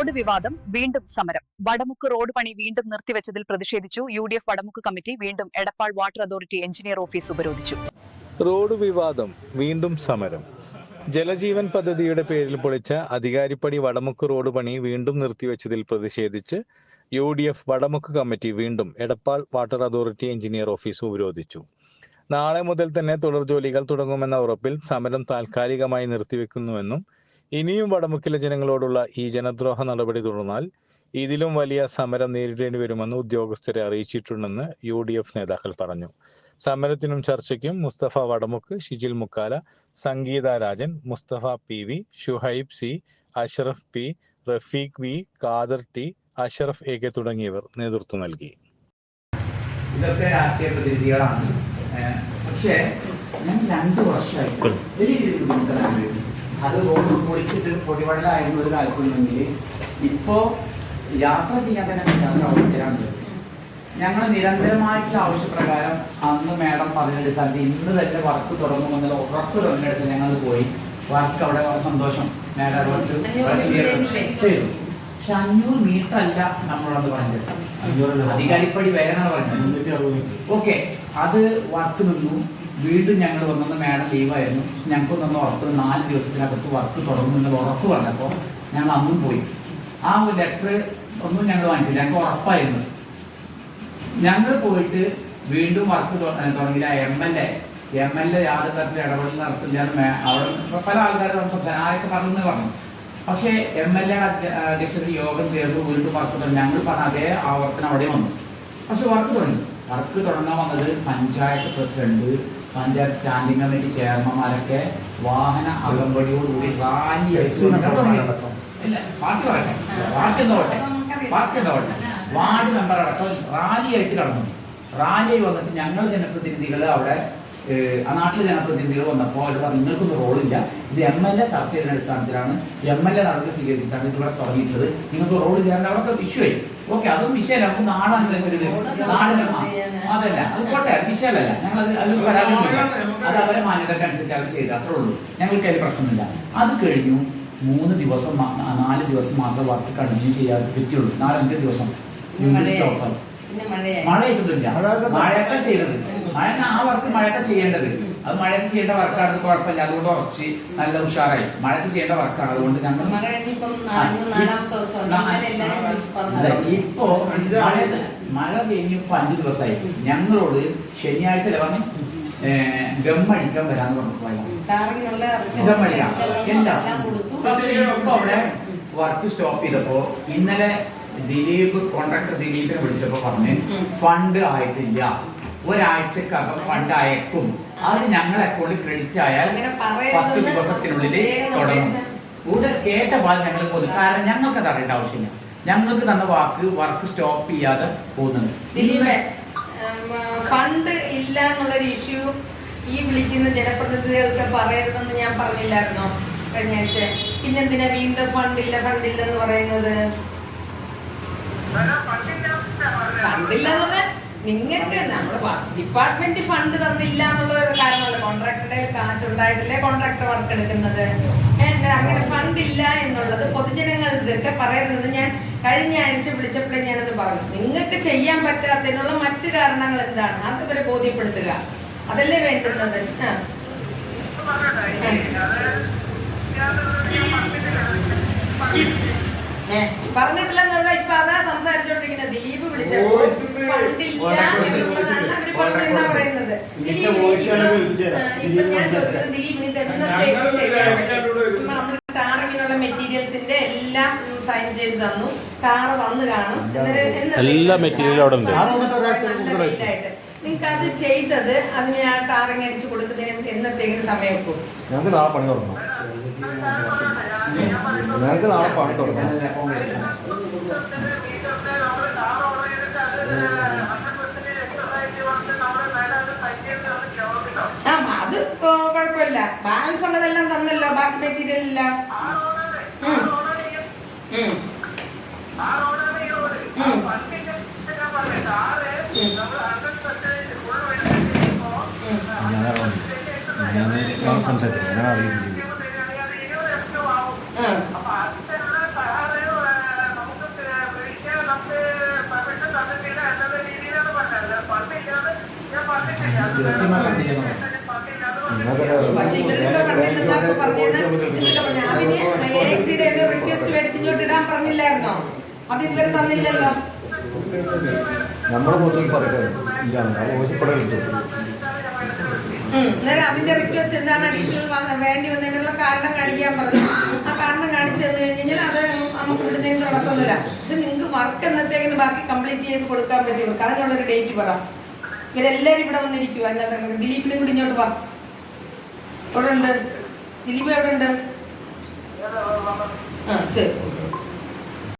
Road വിവാദം വീണ്ടും സമരം. വടമുക്ക് റോഡ് പണി വീണ്ടും നിർത്തിവെച്ചതിൽ പ്രതിഷേധിച്ചു. U D F Vadamukku committee വീണ്ടും Edappal water authority engineer office ഉപരോധിച്ചു. റോഡ് വിവാദം വീണ്ടും സമരം. ജലജീവൻ പദ്ധതിയുടെ പേരിൽ പൊളിച്ച അധികാരിപ്പടി വടമുക്ക് റോഡ് പണി വീണ്ടും നിർത്തിവെച്ചതിൽ പ്രതിഷേധിച്ച് U D F Vadamukku committee വീണ്ടും Edappal water authority engineer office ഉപരോധിച്ചു. നാളെ മുതൽ തന്നെ തുടർ ജോലികൾ തുടങ്ങുമെന്ന ഉറപ്പിൽ സമരം താൽക്കാലികമായി നിർത്തിവെക്കുന്നുവെന്നും ഇനിയും വടമുക്കിലെ ജനങ്ങളോടുള്ള ഈ ജനദ്രോഹ നടപടി തുടർന്നാൽ ഇതിലും വലിയ സമരം നേരിടേണ്ടി വരുമെന്ന് ഉദ്യോഗസ്ഥരെ അറിയിച്ചിട്ടുണ്ടെന്ന് യു ഡി എഫ് നേതാക്കൾ പറഞ്ഞു. സമരത്തിനും ചർച്ചയ്ക്കും Musthafa Vadamukku Shijil Mukkala Sangeetha Rajan Musthafa P V Shuhaib C Ashraf P Rafeeq V Khader T Ashraf A K തുടങ്ങിയവർ നേതൃത്വം നൽകി. ഇതൊക്കെ രാഷ്ട്രീയ പ്രതിനിധികളാണ്. പക്ഷേ ഞാൻ രണ്ട് വർഷമായി വലിയ രീതിയിൽ അത് റോഡ് പൊളിച്ചിട്ട് പൊടിവെള്ളമായിരുന്നു ഒരു കാലത്തുണ്ടെങ്കിൽ ഇപ്പോ യാത്ര ചെയ്യാൻ തന്നെ പറ്റാത്ത അവസ്ഥയിലാണ് ഞങ്ങൾ നിരന്തരമായിട്ടുള്ള ആവശ്യപ്രകാരം അന്ന് മാഡം പറഞ്ഞ സ്ഥലത്ത് ഇന്ന് തന്നെ വർക്ക് തുടങ്ങുമെന്നുള്ള ഉറപ്പ് തുടങ്ങിയെടുത്ത് ഞങ്ങൾ പോയി. വർക്ക് അവിടെ വളരെ സന്തോഷം. മാഡം? ചെയ്തു. പക്ഷെ അഞ്ഞൂറ് മീറ്റർ അല്ല നമ്മളത് പറഞ്ഞത്. അധികാരിപ്പടി വേറെ പറഞ്ഞത്. ഓക്കെ. അത് വർക്ക് നിന്നു. വീണ്ടും ഞങ്ങൾ വന്നത് മാഡം ലീവായിരുന്നു ഞങ്ങൾക്ക് നിന്ന് ഉറപ്പ് നാല് ദിവസത്തിനകത്ത് വർക്ക് തുടങ്ങുമെന്നുള്ള ഉറപ്പ് പറഞ്ഞപ്പോൾ ഞങ്ങൾ അന്നും പോയി. ആ ഒരു ലെറ്റർ ഒന്നും ഞങ്ങൾ വാങ്ങിച്ചില്ല. ഞങ്ങൾക്ക് ഉറപ്പായിരുന്നു. ഞങ്ങൾ പോയിട്ട് വീണ്ടും work തുടങ്ങില്ല M L A M L A യാതൊരു തരത്തിൽ ഇടപെടൽ നടത്തില്ല അവിടെ പല ആൾക്കാരും ആരൊക്കെ പറഞ്ഞു പറഞ്ഞു. പക്ഷേ എം എൽ എ അധ്യക്ഷത്തിൽ യോഗം ചേർന്ന് വീണ്ടും വർക്ക് തുടങ്ങി. ഞങ്ങൾ പറഞ്ഞ അതേ ആവർത്തനം അവിടെ വന്നു. പക്ഷെ വർക്ക് തുടങ്ങി. വർക്ക് തുടങ്ങാൻ വന്നത് panchayat president panchayat standing committee ചെയർമാൻമാരൊക്കെ വാഹന അകമ്പടിയോടുകൂടി റാലി ഇല്ല പാർട്ടി പറയട്ടെ പാർട്ടി എന്താ പാർട്ടി എന്താ വാർഡ് മെമ്പർ അടക്കം റാലിയായിട്ട് കടന്നു റാലി വന്നിട്ട് ഞങ്ങൾ ജനപ്രതിനിധികൾ അവിടെ ആ നാട്ടിലെ ജനപ്രതിനിധികൾ വന്നപ്പോൾ അവർ പറഞ്ഞു നിങ്ങൾക്കൊന്നും റോളില്ല. ഇത് എം എൽ എ ചർച്ച ചെയ്യുന്ന അടിസ്ഥാനത്തിലാണ് എം എൽ എ നടപടി സ്വീകരിച്ചിട്ടാണ് ഇതിവിടെ തുടങ്ങിയിട്ടുള്ളത്. നിങ്ങൾക്ക് റോഡ് ചെയ്യാൻ അവർക്ക് വിഷു ആയി ഓക്കെ അതും വിഷയമല്ല. നമുക്ക് നാടാണ് ഒരു ഇത്. നാടിന് അതല്ല അത് പോട്ടെ വിഷയമല്ല ഞങ്ങൾ അത് അതിൽ അത് അവരെ മാന്യതക്കനുസരിച്ച് അവർ ചെയ്ത്. അത്രേ ഉള്ളൂ. ഞങ്ങൾക്ക് അതിൽ പ്രശ്നമില്ല അത് കഴിഞ്ഞു മൂന്ന് ദിവസം നാല് ദിവസം മാത്രം വർക്ക് കണ്ടിന്യൂ ചെയ്യാതെ പറ്റുള്ളൂ നാലഞ്ച് ദിവസം. സ്റ്റോപ്പായി മഴയൊന്നുമില്ല മഴയൊക്കെ ചെയ്തത്. മഴ ആ വർക്ക് മഴയൊക്കെ ചെയ്യേണ്ടത്. അത് മഴയത്ത് ചെയ്യേണ്ട വർക്കാണ് കുഴപ്പമില്ല. അതുകൊണ്ട് ഉറച്ച് നല്ല ഉഷാറായി. മഴയത്ത് ചെയ്യേണ്ട വർക്കാണ്. അതുകൊണ്ട് ഞങ്ങൾ ഇപ്പോ മഴ മഴ കഴിഞ്ഞിപ്പോ അഞ്ചു ദിവസമായി. ഞങ്ങളോട് ശനിയാഴ്ച പറഞ്ഞു? ഗമ്മടിക്കാൻ വരാന്ന് പറഞ്ഞു ഗമ്മടിക്കാം എന്താ പക്ഷേ ഇപ്പൊ അവിടെ വർക്ക് സ്റ്റോപ്പ് ചെയ്തപ്പോ ഇന്നലെ ദിലീപ് കോൺട്രാക്ടർ ദിലീപിനെ വിളിച്ചപ്പോ പറഞ്ഞു. ഫണ്ട് ആയിട്ടില്ല. ഒരാഴ്ചക്കകം ഫണ്ട് അയക്കും. അത് ഞങ്ങളെ അക്കൗണ്ടിൽ ക്രെഡിറ്റ് ആയാൽ പത്ത് ദിവസത്തിനുള്ളിൽ തുടങ്ങും. കൂടുതൽ കേട്ട പാൽ ഞങ്ങൾ പോകുന്നു. കാരണം ഞങ്ങൾക്ക് അത് അറിയേണ്ട ആവശ്യമില്ല. ഞങ്ങൾക്ക് തന്ന വാക്ക് വർക്ക് സ്റ്റോപ്പ് ചെയ്യാതെ പോകുന്നുണ്ട്. ദിലീപേ ഫണ്ട് ഇല്ല എന്നുള്ളൊരു ഇഷ്യൂ ഈ വിളിക്കുന്ന ജനപ്രതിനിധികൾക്ക് പറയരുതെന്ന് ഞാൻ പറഞ്ഞില്ലായിരുന്നോ? കഴിഞ്ഞ ആഴ്ച. പിന്നെന്തിനാ വീണ്ടും ഫണ്ടില്ല ഫണ്ടില്ല എന്ന് പറയുന്നത്? പറഞ്ഞാൽ നിങ്ങൾക്ക് നമ്മുടെ ഡിപ്പാർട്ട്മെന്റ് ഫണ്ട് തന്നില്ല എന്നുള്ള ഒരു കാരണമല്ല. കോൺട്രാക്ടറുടെ കാശ് ഉണ്ടായിട്ടില്ലേ കോൺട്രാക്ടർ വർക്ക് എടുക്കുന്നത്? എന്താ അങ്ങനെ ഫണ്ട് ഇല്ല എന്നുള്ളത് പൊതുജനങ്ങളിതൊക്കെ പറയുന്നത് ഞാൻ കഴിഞ്ഞ ആഴ്ച വിളിച്ചപ്പോഴേ ഞാനത് പറഞ്ഞു. നിങ്ങൾക്ക് ചെയ്യാൻ പറ്റാത്തതിനുള്ള മറ്റു കാരണങ്ങൾ എന്താണ്? അത് ഇവരെ ബോധ്യപ്പെടുത്തുക. അതല്ലേ വേണ്ടുന്നത്? ആ. മെറ്റീരിയൽസിന്റെ എല്ലാം സൈൻ ചെയ്ത് തന്നു. വന്ന് കാണും. എല്ലാ മെറ്റീരിയലും അവിടെ ഉണ്ട്. നിങ്ങൾക്ക് അത് ചെയ്തത് അതിന് ആ ടാറിങ് അടിച്ചു കൊടുക്കുന്നതിന് എന്നത്തേക്കും സമയം വെക്കും ഞങ്ങൾക്ക് നാളെ പണി തുടങ്ങണം. ഞങ്ങൾക്ക് നാളെ പണി തുടങ്ങണം. ബാക്കി മെറ്റീരിയൽ ഇല്ല. സംസാരിക്കുന്നത് അറിയില്ല ഞാൻ പറഞ്ഞിട്ടില്ല പറഞ്ഞില്ലായിരുന്നോ? അത് ഇതുവരെ തന്നില്ലല്ലോ. നമ്മുടെ അതിന്റെ റിക്വസ്റ്റ് എന്താണ് അഡീഷണൽ വേണ്ടി വന്നതിനുള്ള കാരണം കാണിക്കാൻ പറഞ്ഞു. ആ കാരണം കാണിച്ചു തന്നു കഴിഞ്ഞാൽ അത് നമുക്ക് ഇടുന്നതിന് തടസ്സമൊന്നുമില്ല പക്ഷെ നിങ്ങൾക്ക് വർക്ക് എന്നത്തേക്കിന് ബാക്കി കംപ്ലീറ്റ് ചെയ്ത് കൊടുക്കാൻ പറ്റുമോ ഇവർക്ക് അതിനുള്ളൊരു ഡേറ്റ് പറ. ഇവരെല്ലാവരും ഇവിടെ വന്നിരിക്കുക അതിനകത്ത് ദിലീപിനും കൂടി ഇങ്ങോട്ട് പറ എവിടെ ഉണ്ട് ദിലീപ് എവിടെ ഉണ്ട് ആ ശരി.